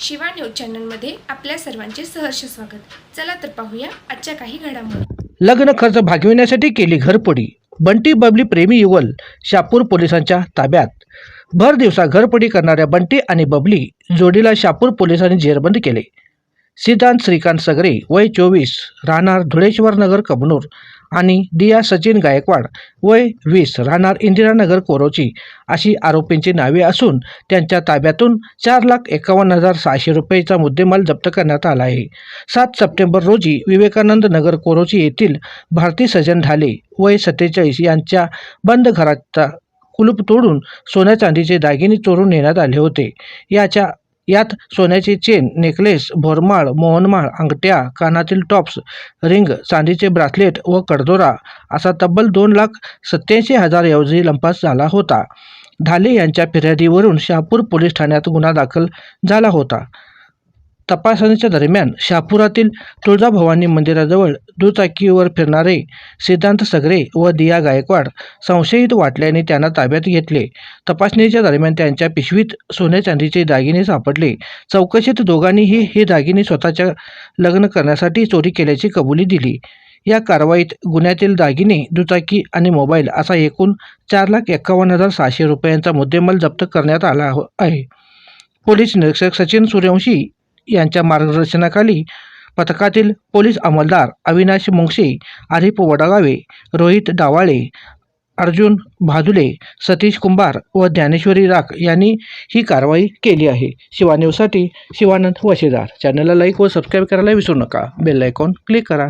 Shiva news चॅनलमध्ये आपल्या सर्वांचे सहर्ष स्वागत. चला तर पाहूया आजच्या काही घडामोडी. लग्न खर्च भागविण्यासाठी केली घरपोडी. बंटी बबली प्रेमी युगल शापूर पोलिसांच्या ताब्यात. भर दिवसा घरपोडी करणाऱ्या बंटी आणि बबली जोडीला शापूर पोलिसांनी जेरबंद केले. सिद्धांत श्रीकांत सगरे वय चोवीस राहणार धुळेश्वर नगर कबनूर आणि दिया सचिन गायकवाड वय वीस राहणार इंदिरानगर कोरोची अशी आरोपींची नावे असून त्यांच्या ताब्यातून चार लाख एकावन्न हजार सहाशे रुपयेचा मुद्देमाल जप्त करण्यात आला आहे. सात सप्टेंबर रोजी विवेकानंद नगर कोरोची येथील भारती सजन ढाले वय सत्तेचाळीस यांच्या बंद घराचा कुलूप तोडून सोन्या चांदीचे दागिने चोरून नेण्यात आले होते. याच्या यात सोन्याची चेन नेकलेस भोरमाळ मोहनमाळ अंगठ्या कानातील टॉप्स रिंग चांदीचे ब्रासलेट व कडदोरा असा तब्बल दोन लाख सत्याऐंशी हजार ऐवजी लंपास झाला होता. ढाले यांच्या फिर्यादीवरून शहापूर पोलीस ठाण्यात गुन्हा दाखल झाला होता. तपासणीच्या दरम्यान शहापुरातील तुळजाभवानी मंदिराजवळ दुचाकीवर फिरणारे सिद्धांत सगरे व दिया गायकवाड संशयित वाटल्याने त्यांना ताब्यात घेतले. तपासणीच्या दरम्यान त्यांच्या पिशवीत सोने चांदीचे दागिने सापडले. चौकशीत दोघांनीही हे दागिने स्वतःच्या लग्न करण्यासाठी चोरी केल्याची कबुली दिली. या कारवाईत गुन्ह्यातील दागिने दुचाकी आणि मोबाईल असा एकूण चार लाख एकावन्न हजार सहाशे रुपयांचा मुद्देमाल जप्त करण्यात आला आहे. पोलीस निरीक्षक सचिन सूर्यवंशी यांच्या मार्गदर्शनाखाली पथकातील पोलीस अंमलदार अविनाश मुंगशे आरिफ वडगावे रोहित डावाळे अर्जुन भादुले सतीश कुंभार व ज्ञानेश्वरी राख यांनी ही कारवाई केली आहे. शिवा न्यूजसाठी शिवानंद वशेदार. चॅनलला लाईक व सबस्क्राईब करायला विसरू नका. बेल आयकॉन क्लिक करा.